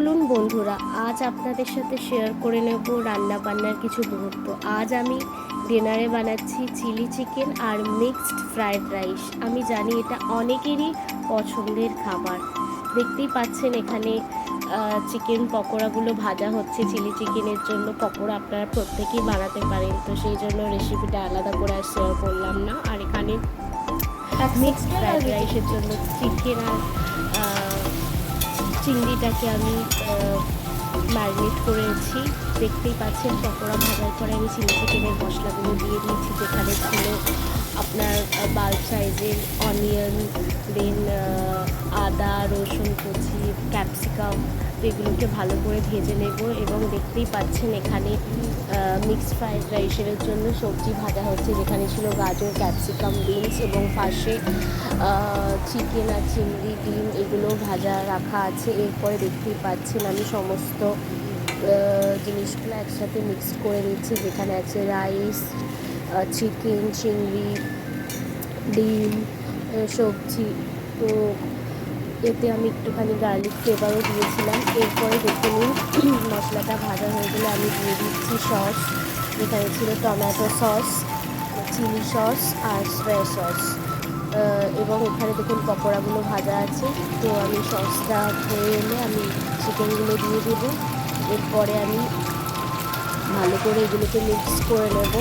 চলুন বন্ধুরা আজ আপনাদের সাথে শেয়ার করে নেব রান্না বান্নার কিছু মুহূর্ত। আজ আমি ডিনারে বানাচ্ছি চিলি চিকেন আর মিক্সড ফ্রায়েড রাইস আমি জানি এটা অনেকেরই পছন্দের খাবার। দেখতেই পাচ্ছেন এখানে চিকেন পকোড়াগুলো ভাজা হচ্ছে চিলি চিকেনের জন্য। পকোড়া আপনারা প্রত্যেকেই বানাতে পারেন। তো সেই জন্য রেসিপিটা আলাদা করে আর শেয়ার করলাম না। আর এখানে মিক্সড ফ্রায়েড রাইসের জন্য চিকেন আর চিংড়িটাকে আমি ম্যারিনেট করেছি। দেখতেই পাচ্ছেন পকোড়া ভাজার পরে আমি চিংড়ি চিকেনের মশলাগুলো দিয়ে দিয়েছি যেখানে ছিল আপনার বাল সাইজের অনিয়ন দেন আদা, রসুন, কুচি ক্যাপসিকাম এগুলোকে ভালো করে ভেজে নেব এবং দেখতেই পাচ্ছেন এখানে মিক্সড ফ্রাইড রাইসের জন্য সবজি ভাজা হচ্ছে। যেখানে ছিল গাজর ক্যাপসিকাম বিনস এবং পাশে চিকেন আর চিংড়ি, ডিম এগুলো ভাজা রাখা আছে। এরপরে দেখতেই পাচ্ছেন আমি সমস্ত জিনিসগুলো একসাথে মিক্সড করে নিচ্ছি। যেখানে আছে রাইস চিকেন চিংড়ি ডিম সবজি। তো এতে আমি একটুখানি গার্লিক ফ্লেভারও দিয়েছিলাম। এরপরে দেখে নিন, মশলাটা ভাজা হয়ে গেলে আমি দিয়ে দিচ্ছি সস যেখানে ছিল টমেটো সস চিলি সস আর সয়া সস এবং এখানে দেখুন পকোড়াগুলো ভাজা আছে। তো আমি সসটা হয়ে এলে আমি চিকেনগুলো দিয়ে দেবো। এরপরে আমি ভালো করে এগুলোকে মিক্স করে নেব।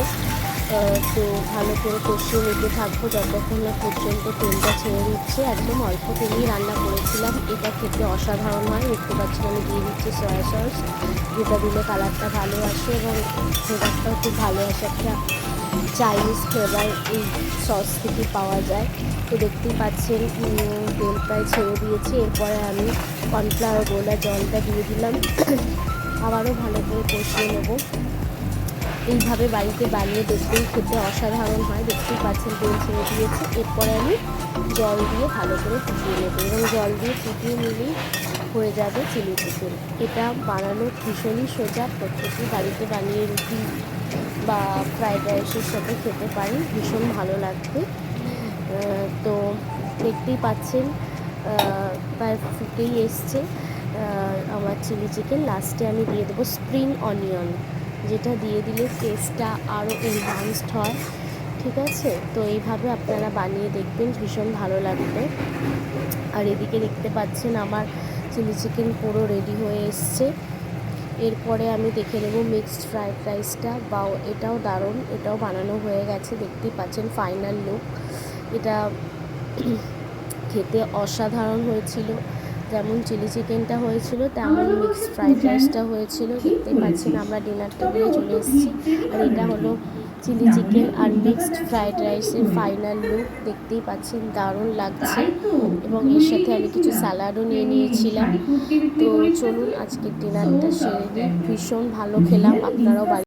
তো ভালো করে কষিয়ে নিতে থাকব। যতক্ষণ না পর্যন্ত তেলটা ছেড়ে দিচ্ছে, একদম অল্প তেলেই রান্না করেছিলাম। এটা খেতে অসাধারণ হয়, দেখতে পাচ্ছেন আমি দিয়ে দিচ্ছি সয়া সস যেটা দিলে কালারটা ভালো আসে এবং ফ্লেভারটাও খুব ভালো আসে। একটা চাইনিজ ফ্লেভার এই সস থেকে পাওয়া যায়। তো দেখতেই পাচ্ছেন তেল প্রায় ছেড়ে দিয়েছে। এরপরে আমি কর্নফ্লাওয়ার গোলা জলটা দিয়ে দিলাম। আবারও ভালো করে কষিয়ে নেব। এইভাবে বাড়িতে বানিয়ে দেখবেন খেতে অসাধারণ হয়, দেখতেই পাচ্ছেন তেল ছেড়ে দিয়েছে। এরপরে আমি জল দিয়ে ভালো করে ফুটিয়ে নেব এবং জল দিয়ে ফুটিয়ে নিলেই হয়ে যাবে চিলি চিকেন। এটা বানানো ভীষণই সোজা, প্রত্যেকেই বাড়িতে বানিয়ে রুটি বা ফ্রাইড রাইসের সাথে খেতে পারি ভীষণ ভালো লাগবে। তো দেখতেই পাচ্ছেন প্রায় ফুটেই এসছে আমার চিলি চিকেন। লাস্টে আমি দিয়ে দেবো স্প্রিং অনিয়ন। যেটা দিয়ে দিলে টেস্টটা আরও এনহান্সড হয়, ঠিক আছে? তো এইভাবে আপনারা বানিয়ে দেখবেন, ভীষণ ভালো লাগবে। আর এদিকে দেখতে পাচ্ছেন আমার চিলি চিকেন পুরো রেডি হয়ে এসছে। এরপরে আমি দেখে নেব মিক্সড ফ্রাইড রাইসটা বা এটাও দারুণ, এটাও বানানো হয়ে গেছে, দেখতেই পাচ্ছেন ফাইনাল লুক এটা খেতে অসাধারণ হয়েছিল। যেমন চিলি চিকেনটা হয়েছিল, তেমন মিক্সড ফ্রাইড রাইসটা হয়েছিল। দেখতেই পাচ্ছেন আমরা ডিনার টেবিলে চলে এসেছি। আর এটা হলো চিলি চিকেন আর মিক্সড ফ্রাইড রাইসের ফাইনাল লুক দেখতেই পাচ্ছেন, দারুণ লাগছে। এবং এর সাথে আমি কিছু স্যালাডও নিয়ে নিয়েছিলাম। তো চলুন, আজকের ডিনারটা সেরে নিই। ভীষণ ভালো খেলাম, আপনারাও